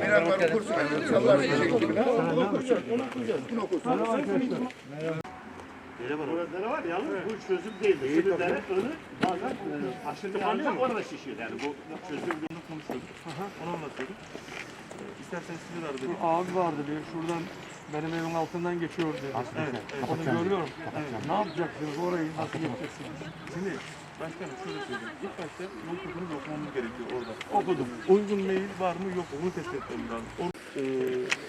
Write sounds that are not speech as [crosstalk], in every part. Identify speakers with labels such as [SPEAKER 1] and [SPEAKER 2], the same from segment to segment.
[SPEAKER 1] Miran var okursun. İnşallah diyecek gibi. Bunu okursun. Bunu okursun.
[SPEAKER 2] Burada var yalnız bu çözüm değil. Sürülerin önü bazen aşırı yanınca orada şişiyor yani bu çözüm
[SPEAKER 3] Onu konuşuyorduk. Onu anlatıyorduk. İsterseniz sizi bir
[SPEAKER 4] Ağız vardı bir şuradan benim evimin altından geçiyor dedi.
[SPEAKER 3] Evet, evet.
[SPEAKER 4] Onu görüyorum. Ne yapacaksınız orayı nasıl geçeceksiniz?
[SPEAKER 3] Şimdi başkanım şöyle söyleyeyim. İlk başta yol okumamız gerekiyor orada. Okudum. Uygun mail var mı yok mu bunu test etmem lazım. Or ee,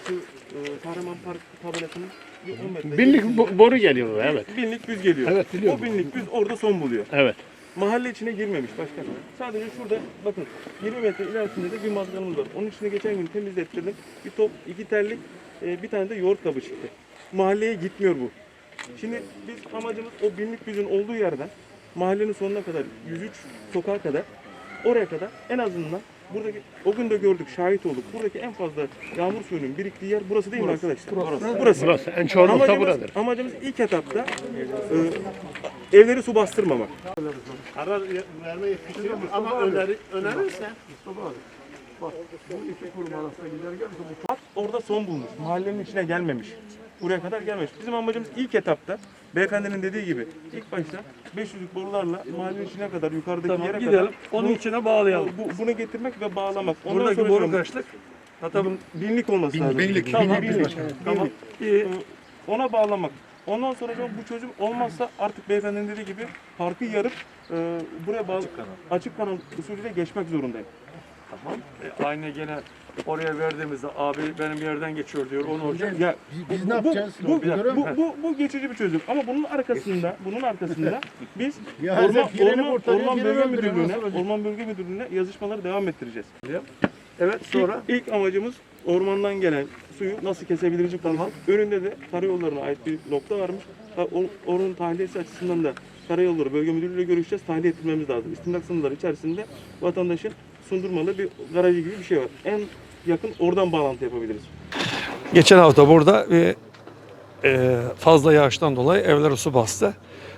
[SPEAKER 3] şu e, Kahraman Park tabelasının bir 10 metre.
[SPEAKER 5] Binlik bo- boru geliyor evet.
[SPEAKER 3] Binlik düz geliyor.
[SPEAKER 5] Evet, biliyorum.
[SPEAKER 3] O binlik düz orada son buluyor.
[SPEAKER 5] Evet.
[SPEAKER 3] Mahalle içine girmemiş başkanım. Sadece şurada bakın 20 metre ilerisinde de bir mazgalımız var. Onun içine geçen gün temizlettirdim. Bir top, iki terlik, e, bir tane de yoğurt kabı çıktı. Mahalleye gitmiyor bu. Şimdi biz amacımız o binlik düzün olduğu yerden mahallenin sonuna kadar 103 sokağa kadar oraya kadar en azından buradaki o gün de gördük şahit olduk. Buradaki en fazla yağmur suyunun biriktiği yer burası değil mi arkadaşlar? Burası. Burası.
[SPEAKER 5] Burası en çoğunlukta
[SPEAKER 3] Amacımız,
[SPEAKER 5] buradır.
[SPEAKER 3] amacımız ilk etapta e, evleri su bastırmamak.
[SPEAKER 2] karar vermeyi fikrim ama öneri, önerirsen
[SPEAKER 4] Bak bu iki kurum arasında giderken bu
[SPEAKER 3] Hat orada son bulmuş. Mahallenin içine gelmemiş. Buraya kadar gelmemiş. Bizim amacımız ilk etapta beyefendinin dediği gibi ilk başta 500'lük borularla mahallenin içine kadar yukarıdaki
[SPEAKER 4] Tamam
[SPEAKER 3] yere
[SPEAKER 4] gidelim.
[SPEAKER 3] kadar
[SPEAKER 4] Onun
[SPEAKER 3] bu-
[SPEAKER 4] içine bağlayalım.
[SPEAKER 3] bu, bunu getirmek ve bağlamak. Ondan
[SPEAKER 4] Buradaki
[SPEAKER 3] sonra
[SPEAKER 4] boru
[SPEAKER 3] diyorum,
[SPEAKER 4] kaçlık? Hatta bu
[SPEAKER 3] binlik olması lazım.
[SPEAKER 1] binlik,
[SPEAKER 3] Tamam,
[SPEAKER 1] binlik,
[SPEAKER 3] binlik. Tamam. Ee, Ona bağlamak. Ondan sonra bu çözüm olmazsa artık beyefendinin dediği gibi parkı yarıp e, buraya bağlı açık kanal usulüyle geçmek zorundayım.
[SPEAKER 4] Tamam. E, aynı gene oraya verdiğimizde abi benim yerden geçiyor diyor. Onu hocam.
[SPEAKER 3] Ya
[SPEAKER 1] Biz
[SPEAKER 3] bu-
[SPEAKER 1] ne yapacağız?
[SPEAKER 3] Bu,
[SPEAKER 1] dakika.
[SPEAKER 3] bu, bu, bu geçici bir çözüm. Ama bunun arkasında, [laughs] bunun arkasında biz
[SPEAKER 1] Ya
[SPEAKER 3] Orman, Orman, Orman Bölge. Müdürlüğü'ne? Orman Bölge Müdürlüğü'ne yazışmaları devam ettireceğiz.
[SPEAKER 4] Evet sonra
[SPEAKER 3] İlk, ilk amacımız ormandan gelen suyu nasıl kesebiliriz konuşmak. Önünde de karayollarına ait bir nokta varmış. Onun tahliyesi açısından da Karayolları Bölge Müdürlüğü'yle görüşeceğiz. Tahliye ettirmemiz lazım. İstimlak sınırları içerisinde vatandaşın sundurmalı bir garajı gibi bir şey var. En yakın oradan bağlantı yapabiliriz.
[SPEAKER 6] Geçen hafta burada bir e, fazla yağıştan dolayı evlere su bastı.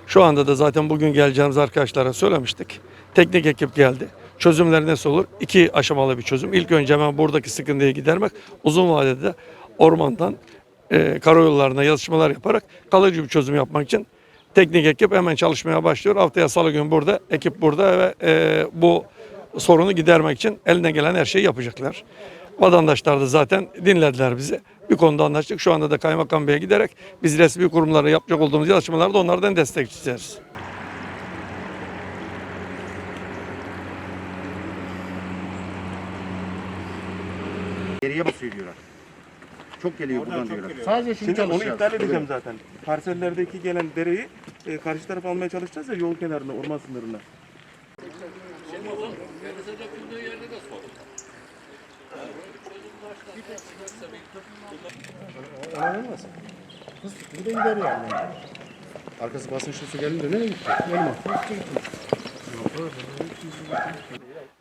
[SPEAKER 6] Şu anda da zaten bugün geleceğimiz arkadaşlara söylemiştik. Teknik ekip geldi. Çözümler nasıl olur? İki aşamalı bir çözüm. İlk önce hemen buradaki sıkıntıyı gidermek. Uzun vadede de ormandan e, karayollarına yazışmalar yaparak kalıcı bir çözüm yapmak için teknik ekip hemen çalışmaya başlıyor. Haftaya salı günü burada, ekip burada ve e, bu sorunu gidermek için eline gelen her şeyi yapacaklar. Vatandaşlar da zaten dinlediler bizi. Bir konuda anlaştık. Şu anda da Kaymakam Bey'e giderek biz resmi kurumlara yapacak olduğumuz yazışmalarda onlardan destek isteyeceğiz.
[SPEAKER 7] Geriye basıyor diyorlar. Çok geliyor buradan diyorlar.
[SPEAKER 1] Sadece şunu
[SPEAKER 3] Şimdi onu
[SPEAKER 1] çalışacağız.
[SPEAKER 3] iptal edeceğim zaten. Parsellerdeki gelen dereyi e, karşı tarafa almaya çalışacağız ya yol kenarına, orman sınırına.
[SPEAKER 1] Bu da gider yani. Arkası basınçlı su gelince nereye gitti? Elma.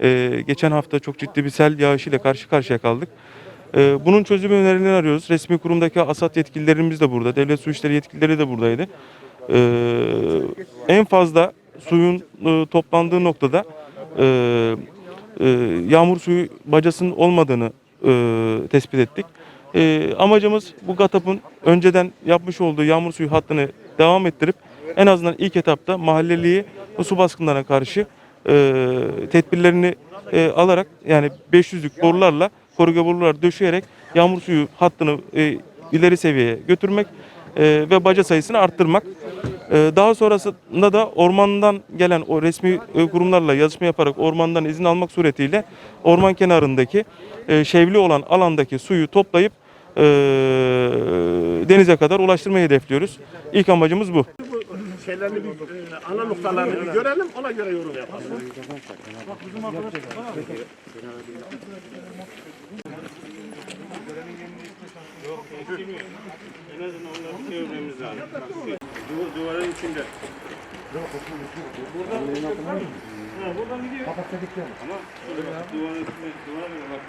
[SPEAKER 3] Ee, geçen hafta çok ciddi bir sel yağışıyla karşı karşıya kaldık. Ee, bunun çözüm önerilerini arıyoruz. Resmi kurumdaki ASAT yetkililerimiz de burada. Devlet Su İşleri yetkilileri de buradaydı. Ee, en fazla suyun e, toplandığı noktada e, e, yağmur suyu bacasının olmadığını e, tespit ettik. E, amacımız bu GATAP'ın önceden yapmış olduğu yağmur suyu hattını devam ettirip en azından ilk etapta mahalleliği bu su baskınlarına karşı e, tedbirlerini e, alarak yani 500'lük borularla koruga borular döşeyerek yağmur suyu hattını e, ileri seviyeye götürmek e, ve baca sayısını arttırmak. E, daha sonrasında da ormandan gelen o resmi e, kurumlarla yazışma yaparak ormandan izin almak suretiyle orman kenarındaki e, şevli olan alandaki suyu toplayıp e, denize kadar ulaştırmayı hedefliyoruz. İlk amacımız bu.
[SPEAKER 2] şeylerini bir, e, ana noktalarını bir görelim ona göre yorum yapalım. En azından onları görmemiz lazım. Duvar, duvarın içinde. Buradan, ha, buradan gidiyor. Ama duvarın içinde, duvara göre bak.